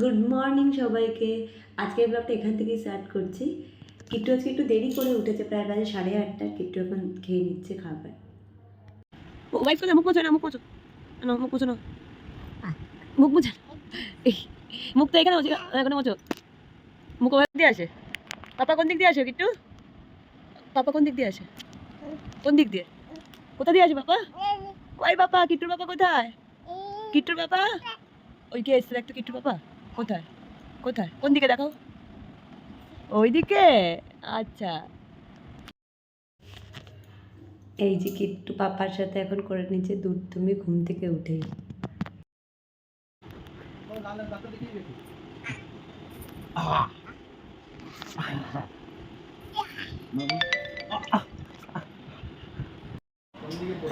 Good morning সবাইকে। আজকের ব্লগটা এখান থেকেই স্টার্ট করছি। কিট্টু আজকে একটু দেরি করে উঠেছে, প্রায় বাজে সাড়ে আটটা। কিট্টু এখন খেয়ে নিচ্ছে খাবার। ওয়াইফ করে মুখ মোছো না, মুখ মোছো। না, মুখ না। মুখ তো এখানে মোছো এখানে মোছো। মুখ ওখান দিয়ে আসে? পাপা কোন দিক দিয়ে আসে কিট্টু? পাপা কোন দিক দিয়ে আসে? কোন দিক দিয়ে? কোথা দিয়ে আসে বাবা কই বাবা কিট্টুর বাবা কোথায়? কিট্টুর বাবা ওই কে এসছে একটু কিট্টুর বাবা কোথায়? কোথায়? কোন দিকে দেখাও আচ্ছা। এই যে কিট্টু পাপার সাথে এখন করে নিচ্ছে তুমি ঘুম থেকে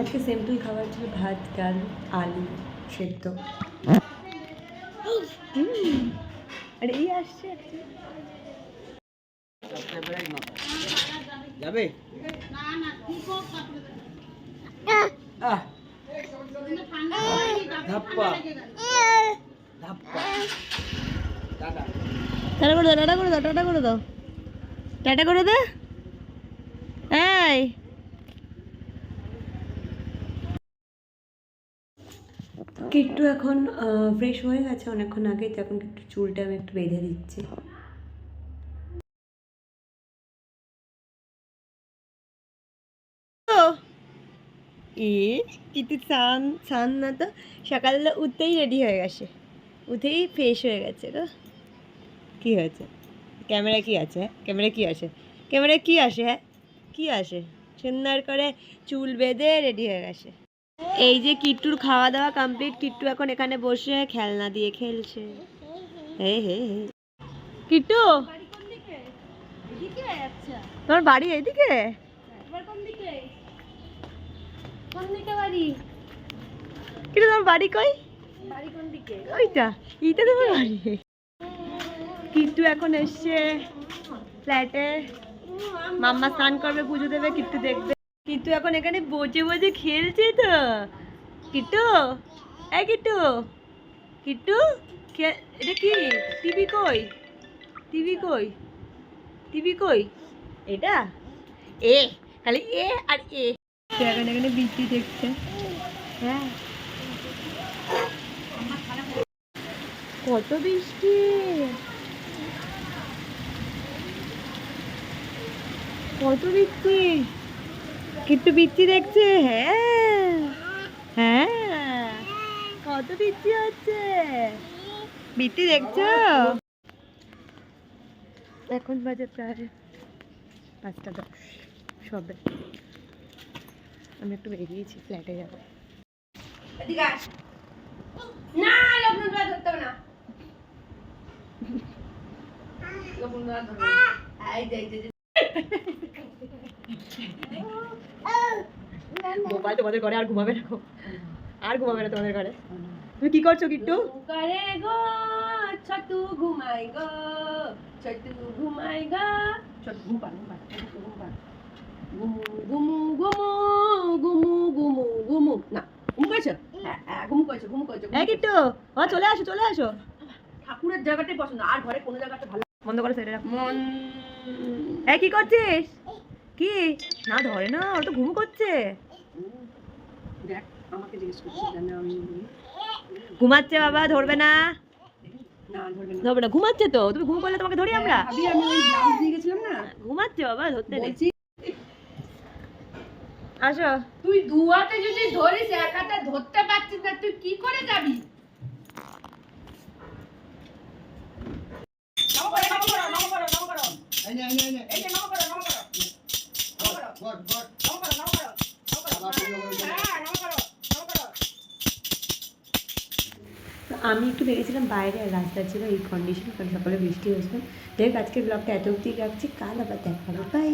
আজকে সিম্পল খাবার ছিল ভাত, ডাল, আলু সেদ্ধ। হুম, আর এই আসছে যাবে? টাটা করে দাও টাটা করে দাও টাটা করে দাও। টাটা করে দে। এই। কিট্টু এখন ফ্রেশ হয়ে গেছে অনেকক্ষণ আগে এখন একটু চুলটা আমি একটু বেঁধে দিচ্ছি। ই কিন্তু চান চান না তো? সকালবেলা উঠতেই রেডি হয়ে গেছে। উঠেই ফ্রেশ হয়ে গেছে তো। কি হয়েছে? ক্যামেরা কি আছে? হ্যাঁ ক্যামেরা কি আসে ক্যামেরা কি আসে? হ্যাঁ? কি আসে? সুন্দর করে চুল বেঁধে রেডি হয়ে গেছে। এই যে কিট্টুর খাওয়া দাওয়া কমপ্লিট কিট্টু এখন এখানে বসে খেলনা দিয়ে খেলছে। কিট্টু? তোমার বাড়ি এইদিকে? কিন্তু তোমার বাড়ি কই? ওইটা, এইটা তোমার বাড়ি। কিট্টু এখন এসছে ফ্ল্যাটে মাম্মা স্নান করবে, পুজো দেবে, কিট্টু দেখবে। কিট্টু এখন এখানে বসে বসে খেলছে তো। কিট্টু? এই কিট্টু। কিট্টু? খে- এটা কি? টিভি কই? টিভি কই? টিভি কই? এটা? এ খালি এ আর এ। এখন এখানে বৃষ্টি দেখছে। হ্যাঁ। কত বৃষ্টি? কত বৃষ্টি? কিট্টু বিচ্ছি দেখছে হ্যাঁ হ্যাঁ কত বৃষ্টি হচ্ছে। বৃষ্টি দেখছ? এখন বাজে প্রায় পাঁচটা দশ, সবে। আমি একটু বেরিয়েছি, ফ্ল্যাটে যাব। না মোবাইল তোমাদের ঘরে আর ঘুমাবে না। আর ঘুমাবে না তোমাদের ঘরে। তুমি কি করছ কিট্টু? করে গো ছটু ঘুমাই গো ছটু ঘুমাই গো। ছটু ঘুম ঘুম পান ছটু ঘুম পান গুমু গুমু গুমু গুমু গুমু গুমু না ঘুম করেছ হ্যাঁ হ্যাঁ ঘুম করেছ ঘুম করেছ হ্যাঁ কিট্টু চলে আসো চলে আসো। ঠাকুরের জায়গাটাই পছন্দ আর ঘরে কোনো জায়গাটা ভালো বন্ধ করে সেটা রাখো। মন এই কি করছিস? কি? না ধরে না ও তো ঘুম করছে। দেখ আমাকে জিজ্ঞেস করছিস জানো আমি ঘুমাচ্ছে বাবা ধরবে না। ধরবে না। ঘুমাচ্ছে তো তুমি ঘুম করলে তোমাকে ধরি আমরা। না? ঘুমাচ্ছে বাবা ধরতে নেই আসো। তুই দুয়াতে যদি ধরিস এক হাতে ধরতে আমি একটু বেরিয়েছিলাম বাইরে রাস্তা ছিল, এই কন্ডিশন কারণ সকালে বৃষ্টি হয়েছিল। দেখ আজকে ব্লগটা এত অবধি রাখছি। কাল আবার দেখা হবে। বাই